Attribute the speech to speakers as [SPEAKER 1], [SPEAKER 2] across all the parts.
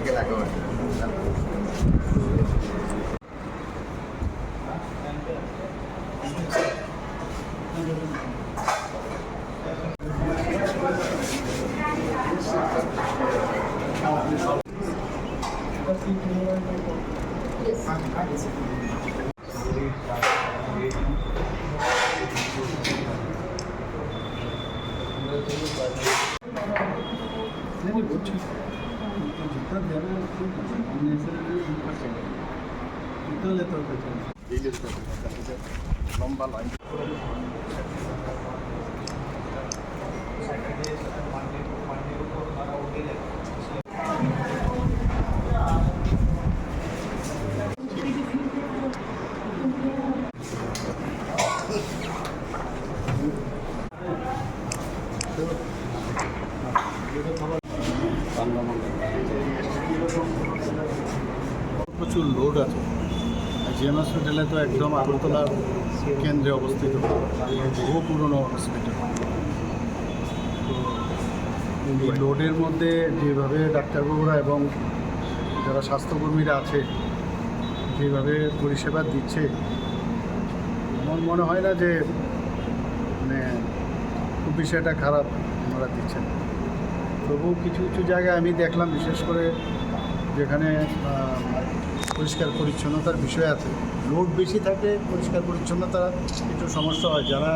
[SPEAKER 1] ಹಂಗೆ ತಗೊಂಡು Thank you. देना है ठीक है अननेसेसरी ऊपर चले जितना लेते हो লোড আছে। জিএম হসপিটালে তো একদম আগরতলার কেন্দ্রে অবস্থিত। বহু পুরনো হসপিটাল তো এই লোডের মধ্যে যেভাবে ডাক্তারবাবুরা এবং যারা স্বাস্থ্যকর্মীরা আছে, যেভাবে পরিষেবা দিচ্ছে, আমার মনে হয় না যে মানে খুব বিষয়টা খারাপ ওনারা দিচ্ছেন। তবুও কিছু কিছু জায়গায় আমি দেখলাম, বিশেষ করে যেখানে পরিষ্কার পরিচ্ছন্নতার বিষয় আছে। লোড বেশি থাকে, পরিষ্কার পরিচ্ছন্নতা একটু সমস্যা হয়। যারা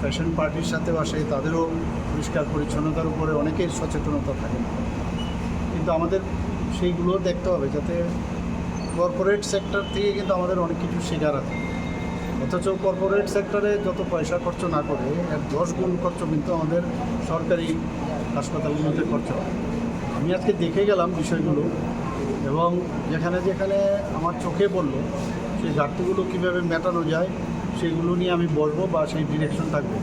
[SPEAKER 1] ফ্যাশন পার্টির সাথে আসে তাদেরও পরিষ্কার পরিচ্ছন্নতার উপরে অনেকের সচেতনতা থাকে। না কিন্তু আমাদের সেইগুলো দেখতে হবে যাতে কর্পোরেট সেক্টর থেকে কিন্তু আমাদের অনেক কিছু শেখার আছে। অথচ কর্পোরেট সেক্টরে যত পয়সা খরচ না করে, এক দশ গুণ খরচ কিন্তু আমাদের সরকারি হাসপাতালগুলোতে খরচ হয়। আমি আজকে দেখে গেলাম বিষয়গুলো। এবং যেখানে যেখানে আমার চোখে পড়ল, সেই ঘাটতিগুলো কীভাবে মেটানো যায়, সেগুলো নিয়ে আমি বলব বা সেই ডিরেকশন থাকবে।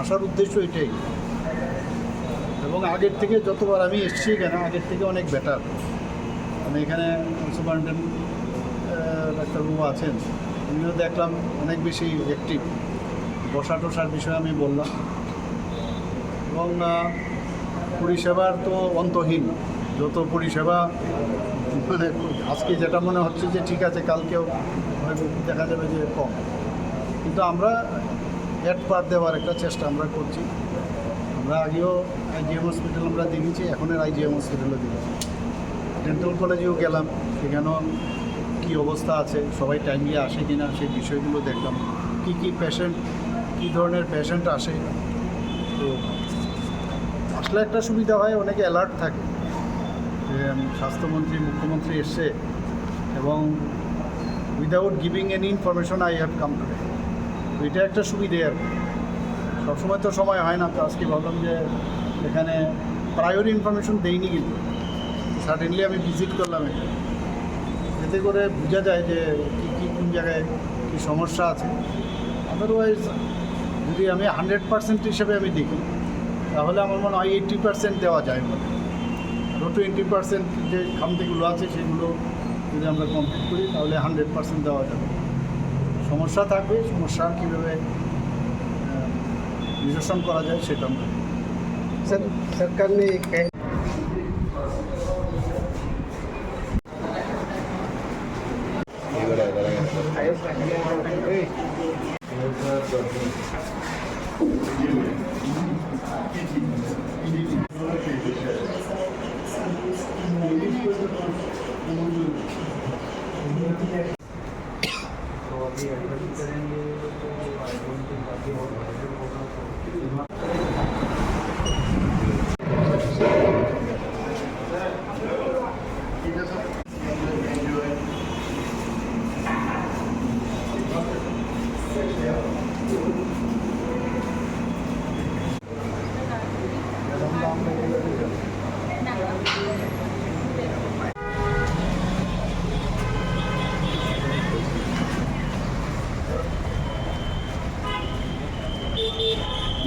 [SPEAKER 1] আসার উদ্দেশ্য এটাই। এবং আগের থেকে যতবার আমি এসেছি এখানে, আগের থেকে অনেক বেটার মানে এখানে সুপারিনটেন্ডেন্ট ডাক্তারবাবু আছেন, উনিও দেখলাম অনেক বেশি অ্যাক্টিভ বসা টসার বিষয়ে আমি বললাম। এবং পরিষেবার তো অন্তহীন। যত পরিষেবা মানে আজকে যেটা মনে হচ্ছে যে ঠিক আছে, কালকেও দেখা যাবে যে কম। কিন্তু আমরা অ্যাড পার দেওয়ার একটা চেষ্টা আমরা করছি। আমরা আগেও আইজিএম হসপিটাল আমরা দেখেছি এখনের আইজিএম হসপিটালও দেখেছি। ডেন্টাল কলেজেও গেলাম, সেখানেও কী অবস্থা আছে, সবাই টাইমলি আসে কি না সেই বিষয়গুলো দেখলাম। কী কী পেশেন্ট কী ধরনের পেশেন্ট আসে। তো আসলে একটা সুবিধা হয়, অনেকে অ্যালার্ট থাকে। যে স্বাস্থ্যমন্ত্রী, মুখ্যমন্ত্রী এসছে এবং without giving any information I have come তো এটা একটা সুবিধে আর। সবসময় তো সময় হয় না, তো আজকে ভাবলাম যে এখানে প্রায়োরি ইনফরমেশন দেইনি কিন্তু। সাডেনলি আমি ভিজিট করলাম এটা। এতে করে বোঝা যায় যে কী কী, কোন জায়গায় কী সমস্যা আছে। আদারওয়াইজ যদি আমি হান্ড্রেড পার্সেন্ট হিসেবে আমি দেখি, তাহলে আমার মনে হয় এইট্টি পার্সেন্ট দেওয়া যায়। মনে আরও টোয়েন্টি পার্সেন্ট যে খামতিগুলো আছে সেগুলো যদি আমরা কমপ্লিট করি তাহলে হান্ড্রেড পার্সেন্ট দেওয়া যাবে সমস্যা থাকবে সমস্যা কীভাবে আহ, নিরসন করা যায় সেটা আমরা
[SPEAKER 2] सर सरकार ने
[SPEAKER 3] करेंगे तो
[SPEAKER 1] आई डोंट थिंक आगे और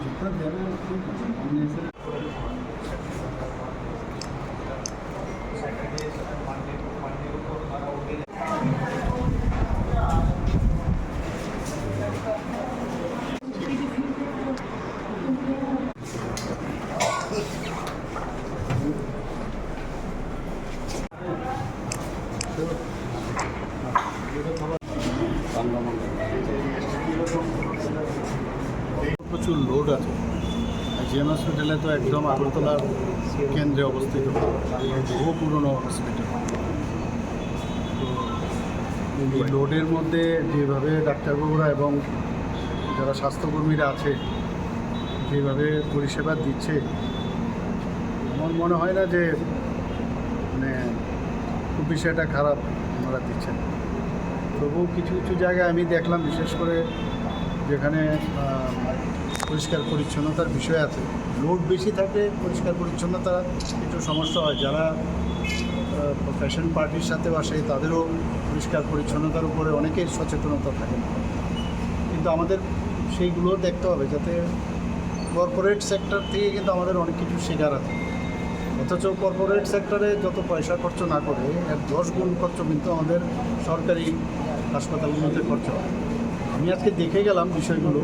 [SPEAKER 1] 그런 데는 그런 것은 없는 হসপিটালে তো একদম আগরতলার কেন্দ্রে অবস্থিত। বহু পুরনো হসপিটাল তো লোডের মধ্যে যেভাবে ডাক্তারবাবুরা এবং যারা স্বাস্থ্যকর্মীরা আছে, যেভাবে পরিষেবা দিচ্ছে, আমার মনে হয় না যে মানে খুব বিষয়টা খারাপ ওনারা দিচ্ছেন। তবুও কিছু কিছু জায়গায় আমি দেখলাম, বিশেষ করে যেখানে পরিষ্কার পরিচ্ছন্নতার বিষয় আছে। লোড বেশি থাকলে পরিষ্কার পরিচ্ছন্নতা একটু সমস্যা হয়। যারা ফ্যাশন পার্টির সাথে আসে তাদেরও পরিষ্কার পরিচ্ছন্নতার উপরে অনেকের সচেতনতা থাকে। না কিন্তু আমাদের সেইগুলো দেখতে হবে যাতে কর্পোরেট সেক্টর থেকে কিন্তু আমাদের অনেক কিছু শেখার আছে। অথচ কর্পোরেট সেক্টরে যত পয়সা খরচ না করে, এক দশ গুণ খরচ কিন্তু আমাদের সরকারি হাসপাতালগুলোতে খরচ হয়। আমি আজকে দেখে গেলাম বিষয়গুলো।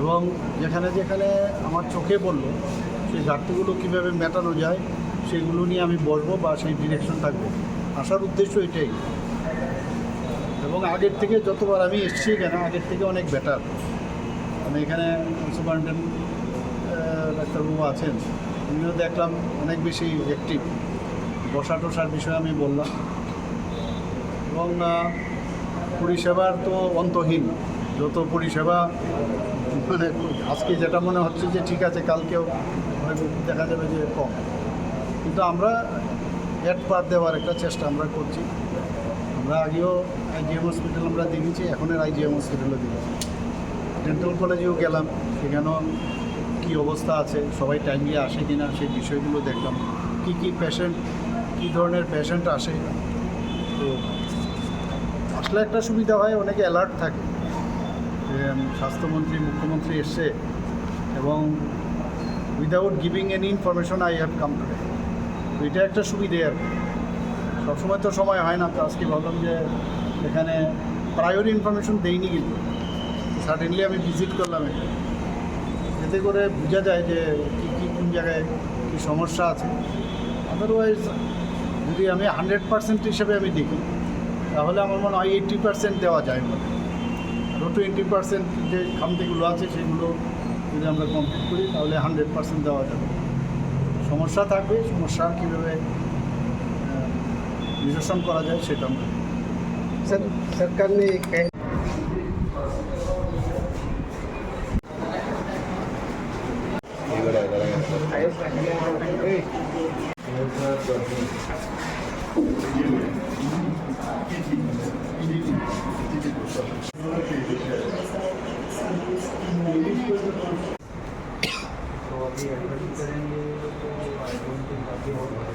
[SPEAKER 1] এবং যেখানে যেখানে আমার চোখে পড়ল, সেই ঘাটতিগুলো কীভাবে মেটানো যায়, সেগুলো নিয়ে আমি বসবো বা সেই ডিরেকশন থাকবে। আসার উদ্দেশ্য এটাই। এবং আগের থেকে যতবার আমি এসেছি এখানে, আগের থেকে অনেক বেটার আমি এখানে সুপারিনটেন্ডেন্ট ডাক্তারবাবু আছেন, উনিও দেখলাম অনেক বেশি অ্যাক্টিভ বসা টসার বিষয়ে আমি বললাম। এবং পরিষেবার তো অন্তহীন। যত পরিষেবা মানে আজকে যেটা মনে হচ্ছে যে ঠিক আছে, কালকেও দেখা যাবে যে কম। কিন্তু আমরা অ্যাড পার দেওয়ার একটা চেষ্টা আমরা করছি। আমরা আগেও আইজিএম হসপিটাল আমরা দেখেছি এখনের আইজিএম হসপিটালও দেখেছি ডেন্টাল কলেজেও গেলাম, সেখানেও কী অবস্থা আছে, সবাই টাইমলি আসে কি না সেই বিষয়গুলো দেখলাম। কী কী পেশেন্ট কী ধরনের পেশেন্ট আসে। তো আসলে একটা সুবিধা হয়, অনেকে অ্যালার্ট থাকে। যে স্বাস্থ্যমন্ত্রী, মুখ্যমন্ত্রী এসছে এবং without giving any information I have come তো এটা একটা সুবিধে আর। সবসময় তো সময় হয় না, তো আজকে ভাবলাম যে এখানে প্রায়োরি ইনফরমেশন দেইনি কিন্তু। সাডেনলি আমি ভিজিট করলাম এটা এতে করে বোঝা যায় যে কী কী, কোন জায়গায় কী সমস্যা আছে। আদারওয়াইজ যদি আমি হান্ড্রেড পার্সেন্ট হিসেবে আমি দেখি, তাহলে আমার মনে হয় এইট্টি পার্সেন্ট দেওয়া যায়। বলে আরও টোয়েন্টি পার্সেন্ট যে খামতিগুলো আছে সেগুলো যদি আমরা কমপ্লিট করি তাহলে হান্ড্রেড পার্সেন্ট দেওয়া যাবে সমস্যা থাকবে সমস্যা কীভাবে আহ, নিরসন করা যায় সেটা আমরা
[SPEAKER 2] सर सरकार ने एक कैंप
[SPEAKER 1] Thank you.